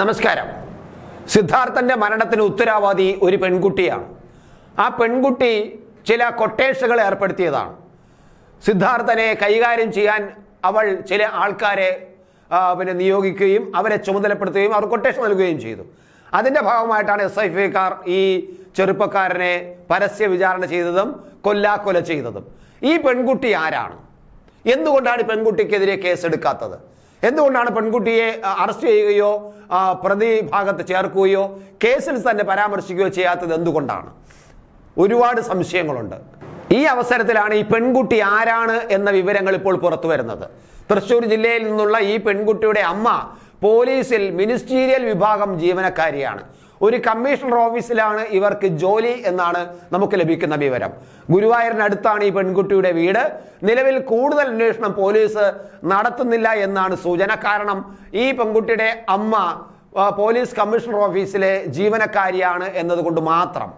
നമസ്കാരം. സിദ്ധാർത്ഥന്റെ മരണത്തിന് ഉത്തരവാദി ഒരു പെൺകുട്ടിയാണ്. ആ പെൺകുട്ടി ചില കൊട്ടേഷകൾ ഏർപ്പെടുത്തിയതാണ്. സിദ്ധാർത്ഥനെ കൈകാര്യം ചെയ്യാൻ അവൾ ചില ആൾക്കാരെ പിന്നെ നിയോഗിക്കുകയും അവരെ ചുമതലപ്പെടുത്തുകയും അവർ കൊട്ടേഷൻ നൽകുകയും ചെയ്തു. അതിന്റെ ഭാഗമായിട്ടാണ് എസ് ഐ കാർ ഈ ചെറുപ്പക്കാരനെ പരസ്യ വിചാരണ ചെയ്തതും കൊല്ലാക്കൊല ചെയ്തതും. ഈ പെൺകുട്ടി ആരാണ്? എന്തുകൊണ്ടാണ് പെൺകുട്ടിക്കെതിരെ കേസെടുക്കാത്തത്? എന്തുകൊണ്ടാണ് പെൺകുട്ടിയെ അറസ്റ്റ് ചെയ്യുകയോ പ്രതിഭാഗത്ത് പ്രതി ഭാഗത്ത് ചേർക്കുകയോ കേസിൽ തന്നെ പരാമർശിക്കുകയോ ചെയ്യാത്തത് എന്തുകൊണ്ടാണ്? ഒരുപാട് സംശയങ്ങളുണ്ട്. ഈ അവസരത്തിലാണ് ഈ പെൺകുട്ടി ആരാണ് എന്ന വിവരങ്ങൾ ഇപ്പോൾ പുറത്തു വരുന്നത്. തൃശ്ശൂർ ജില്ലയിൽ നിന്നുള്ള ഈ പെൺകുട്ടിയുടെ അമ്മ പോലീസിൽ മിനിസ്റ്റീരിയൽ വിഭാഗം ജീവനക്കാരിയാണ്. ഒരു കമ്മീഷണർ ഓഫീസിലാണ് ഇവർക്ക് ജോലി എന്നാണ് നമുക്ക് ലഭിക്കുന്ന വിവരം. ഗുരുവായൂരിനടുത്താണ് ഈ പെൺകുട്ടിയുടെ വീട്. നിലവിൽ കൂടുതൽ അന്വേഷണം പോലീസ് നടത്തുന്നില്ല എന്നാണ് സൂചന. കാരണം ഈ പെൺകുട്ടിയുടെ അമ്മ പോലീസ് കമ്മീഷണർ ഓഫീസിലെ ജീവനക്കാരിയാണ് എന്നതുകൊണ്ട് മാത്രം.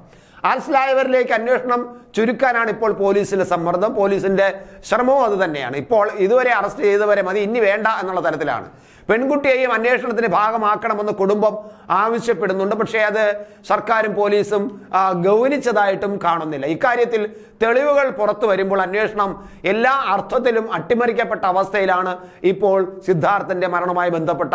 അറസ്റ്റിലായവരിലേക്ക് അന്വേഷണം ചുരുക്കാനാണ് ഇപ്പോൾ പോലീസിന്റെ സമ്മർദ്ദം. പോലീസിന്റെ ശ്രമവും അത് തന്നെയാണ് ഇപ്പോൾ ഇതുവരെ അറസ്റ്റ് ചെയ്തവരെ മതി ഇനി വേണ്ട എന്നുള്ള തരത്തിലാണ്. പെൺകുട്ടിയെയും അന്വേഷണത്തിന് ഭാഗമാക്കണമെന്ന് കുടുംബം ആവശ്യപ്പെടുന്നുണ്ട്. പക്ഷേ അത് സർക്കാരും പോലീസും ഗൗനിച്ചതായിട്ടും കാണുന്നില്ല. ഇക്കാര്യത്തിൽ തെളിവുകൾ പുറത്തു വരുമ്പോൾ അന്വേഷണം എല്ലാ അർത്ഥത്തിലും അട്ടിമറിക്കപ്പെട്ട അവസ്ഥയിലാണ് ഇപ്പോൾ സിദ്ധാർത്ഥന്റെ മരണവുമായി ബന്ധപ്പെട്ട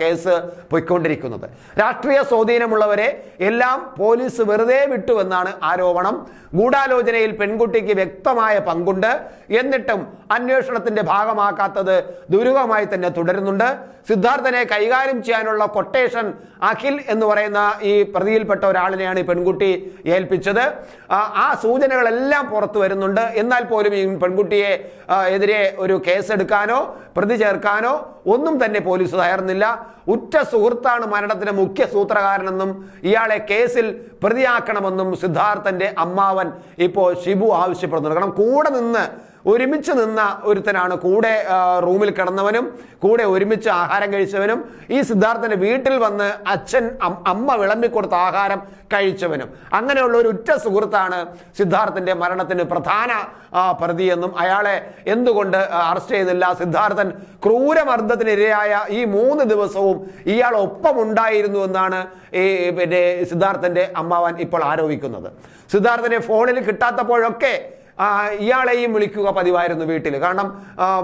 കേസ് പോയിക്കൊണ്ടിരിക്കുന്നത്. രാഷ്ട്രീയ സ്വാധീനമുള്ളവരെ എല്ലാം പോലീസ് വെറുതെ വിട്ടുവെന്നാണ് ആരോപണം. ഗൂഢാലോചനയിൽ പെൺകുട്ടിക്ക് വ്യക്തമായ പങ്കുണ്ട്. എന്നിട്ടും അന്വേഷണത്തിന്റെ ഭാഗമാക്കാത്തത് ദുരൂഹമായി തന്നെ തുടരുന്നുണ്ട്. സിദ്ധാർത്ഥനെ കൈകാര്യം ചെയ്യാനുള്ള കൊട്ടേഷൻ അഖിൽ എന്ന് പറയുന്ന ഈ പ്രതിയിൽപ്പെട്ട ഒരാളിനെയാണ് ഈ പെൺകുട്ടി ഏൽപ്പിച്ചത്. ആ, സൂചനകളെല്ലാം പുറത്തു വരുന്നുണ്ട്. എന്നാൽ പോലും ഈ പെൺകുട്ടിയെ എതിരെ ഒരു കേസെടുക്കാനോ പ്രതി ചേർക്കാനോ ഒന്നും തന്നെ പോലീസ് തയ്യാറുന്നില്ല ഉറ്റ സുഹൃത്താണ് മരണത്തിന് മുഖ്യ സൂത്രകാരനെന്നും ഇയാളെ കേസിൽ പ്രതിയാക്കണമെന്നും സിദ്ധാർത്ഥന്റെ അമ്മാവൻ ഇപ്പോൾ ഷിബു ആവശ്യപ്പെടുന്നുണ്ട്. കാരണം കൂടെ നിന്ന് ഒരുമിച്ച് നിന്ന ഒരുത്തനാണ്. കൂടെ റൂമിൽ കിടന്നവനും കൂടെ ഒരുമിച്ച് ആഹാരം കഴിച്ചവനും ഈ സിദ്ധാർത്ഥന്റെ വീട്ടിൽ വന്ന് അച്ഛൻ അമ്മ വിളമ്പിക്കൊടുത്ത ആഹാരം കഴിച്ചവനും. അങ്ങനെയുള്ള ഒരു ഉറ്റ സുഹൃത്താണ് സിദ്ധാർത്ഥന്റെ മരണത്തിന് പ്രധാന പ്രതിയെന്നും അയാളെ എന്തുകൊണ്ട് അറസ്റ്റ് ചെയ്തില്ല സിദ്ധാർത്ഥൻ ക്രൂരമർദ്ദത്തിനിരയായ ഈ മൂന്ന് ദിവസവും ഇയാൾ ഒപ്പം ഉണ്ടായിരുന്നു എന്നാണ് ഈ പിന്നെ സിദ്ധാർത്ഥന്റെ അമ്മാവൻ ഇപ്പോൾ ആരോപിക്കുന്നത്. സിദ്ധാർത്ഥനെ ഫോണിൽ കിട്ടാത്തപ്പോഴൊക്കെ ഇയാളെയും വിളിക്കുക പതിവായിരുന്നു വീട്ടിൽ കാരണം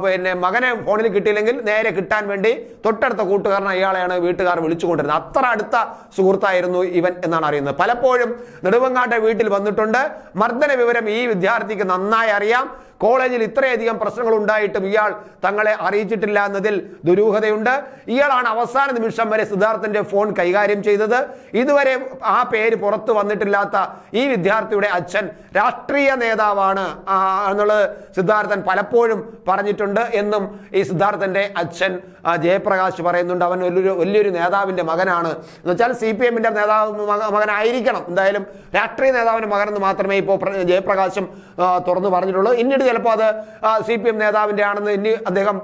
പിന്നെ മകനെ ഫോണിൽ കിട്ടിയില്ലെങ്കിൽ നേരെ കിട്ടാൻ വേണ്ടി തൊട്ടടുത്ത കൂട്ടുകാരനെ ഇയാളെയാണ് വീട്ടുകാർ വിളിച്ചുകൊണ്ടിരുന്നത്. അത്ര അടുത്ത സുഹൃത്തായിരുന്നു ഇവൻ എന്നാണ് അറിയുന്നത്. പലപ്പോഴും നെടുവങ്ങാട്ടെ വീട്ടിൽ വന്നിട്ടുണ്ട്. മർദ്ദന വിവരം ഈ വിദ്യാർത്ഥിക്ക് നന്നായി അറിയാം. കോളേജിൽ ഇത്രയധികം പ്രശ്നങ്ങൾ ഉണ്ടായിട്ടും ഇയാൾ തങ്ങളെ അറിയിച്ചിട്ടില്ല എന്നതിൽ ദുരൂഹതയുണ്ട്. ഇയാളാണ് അവസാന നിമിഷം വരെ സിദ്ധാർത്ഥന്റെ ഫോൺ കൈകാര്യം ചെയ്തത്. ഇതുവരെ ആ പേര് പുറത്തു വന്നിട്ടില്ലാത്ത ഈ വിദ്യാർത്ഥിയുടെ അച്ഛൻ രാഷ്ട്രീയ നേതാവാണ് എന്നുള്ളത് സിദ്ധാർത്ഥൻ പലപ്പോഴും പറഞ്ഞിട്ടുണ്ട് എന്നും ഈ സിദ്ധാർത്ഥന്റെ അച്ഛൻ ജയപ്രകാശ് പറയുന്നുണ്ട്. അവൻ വലിയൊരു വലിയൊരു നേതാവിന്റെ മകനാണ്. എന്ന് വെച്ചാൽ സി പി എമ്മിന്റെ നേതാവ് മക- മകനായിരിക്കണം. എന്തായാലും രാഷ്ട്രീയ നേതാവിന്റെ മകനെന്ന് മാത്രമേ ഇപ്പോൾ പ്ര- ജയപ്രകാശും തുറന്നു പറഞ്ഞിട്ടുള്ളൂ. പിന്നീട് ചിലപ്പോൾ അത് സി പി എം നേതാവിന്റെ ആണെന്ന് ഇനി അദ്ദേഹം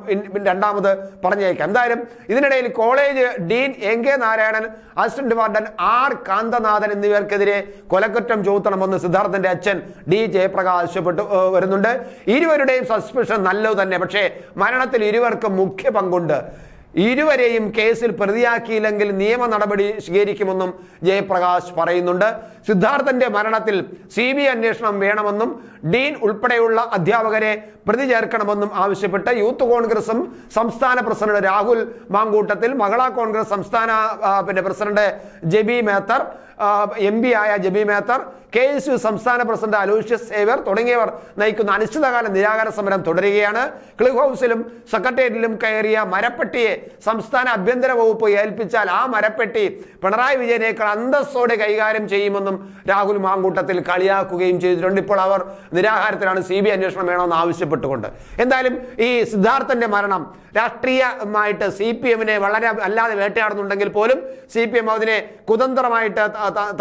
രണ്ടാമത് പറഞ്ഞേക്കാം. എന്തായാലും ഇതിനിടയിൽ college dean N K Narayanan assistant warden R Kanthanathan എന്നിവർക്കെതിരെ കൊലക്കുറ്റം ചുമത്തണമെന്ന് സിദ്ധാർത്ഥന്റെ അച്ഛൻ ഡി ജയപ്രകാശ് ആവശ്യപ്പെട്ടു വരുന്നുണ്ട്. ഇരുവരുടെയും സസ്പെൻഷൻ നല്ലത് തന്നെ പക്ഷേ മരണത്തിൽ ഇരുവർക്കും മുഖ്യ പങ്കുണ്ട്. ഇരുവരെയും കേസിൽ പ്രതിയാക്കിയില്ലെങ്കിൽ നിയമ നടപടി സ്വീകരിക്കുമെന്നും ജയപ്രകാശ് പറയുന്നുണ്ട്. സിദ്ധാർത്ഥന്റെ മരണത്തിൽ സി ബി അന്വേഷണം വേണമെന്നും ഡീൻ ഉൾപ്പെടെയുള്ള അധ്യാപകരെ പ്രതി ചേർക്കണമെന്നും ആവശ്യപ്പെട്ട് യൂത്ത് കോൺഗ്രസും സംസ്ഥാന പ്രസിഡന്റ് രാഹുൽ മാങ്കൂട്ടത്തിൽ മകളാ കോൺഗ്രസ് സംസ്ഥാന പിന്നെ president Jebi Mather M P ആയ Jebi Mather K S U സംസ്ഥാന പ്രസിഡന്റ് അലോഷ്യസ് സേവർ തുടങ്ങിയവർ നയിക്കുന്ന അനിശ്ചിതകാല നിരാകാര സമരം തുടരുകയാണ്. ക്ലിഫ് ഹൗസിലും സെക്രട്ടേറിയറ്റിലും കയറിയ മരപ്പെട്ടിയെ സംസ്ഥാന ആഭ്യന്തര വകുപ്പ് ഏൽപ്പിച്ചാൽ ആ മരപ്പെട്ടി പിണറായി വിജയനേക്കാൾ അന്തസ്സോടെ കൈകാര്യം ചെയ്യുമെന്നും രാഹുൽ മാങ്കൂട്ടത്തിൽ കളിയാക്കുകയും ചെയ്തിട്ടുണ്ട്. ഇപ്പോൾ അവർ നിരാഹാരത്തിലാണ്. സി ബി അന്വേഷണം വേണമെന്ന് ആവശ്യപ്പെട്ടുകൊണ്ട്. എന്തായാലും ഈ സിദ്ധാർത്ഥന്റെ മരണം രാഷ്ട്രീയമായിട്ട് സി പി എമ്മിനെ വളരെ അല്ലാതെ വേട്ടയാടുന്നുണ്ടെങ്കിൽ പോലും സി പി എം അതിനെ കുതന്ത്രമായിട്ട്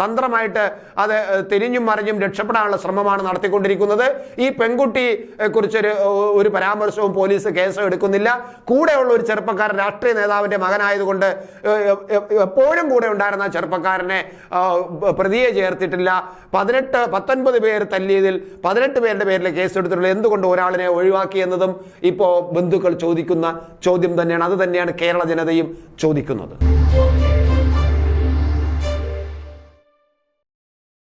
തന്ത്രമായിട്ട് അത് തിരിഞ്ഞും മറിഞ്ഞും രക്ഷപ്പെടാനുള്ള ശ്രമമാണ് നടത്തിക്കൊണ്ടിരിക്കുന്നത്. ഈ പെൺകുട്ടിയെ കുറിച്ചൊരു ഒരു പരാമർശവും പോലീസ് കേസോ എടുക്കുന്നില്ല കൂടെയുള്ള ഒരു ചെറുപ്പക്കാരൻ രാഷ്ട്രീയ നേതാവിന്റെ മകനായതുകൊണ്ട് എപ്പോഴും കൂടെ ഉണ്ടായിരുന്ന ചെറുപ്പക്കാരനെ പ്രതിയെ ചേർത്തിട്ടില്ല. പതിനെട്ട് പത്തൊൻപത് പേർ തല്ലിയതിൽ പതിനെട്ട് പേരുടെ പേരിൽ കേസ് എടുത്തിട്ടുള്ളൂ എന്തുകൊണ്ട് ഒരാളിനെ ഒഴിവാക്കി എന്നതും ഇപ്പോൾ ബന്ധുക്കൾ ചോദിക്കുന്ന ചോദ്യം തന്നെയാണ്. അത് തന്നെയാണ് കേരള ജനതയും ചോദിക്കുന്നത്.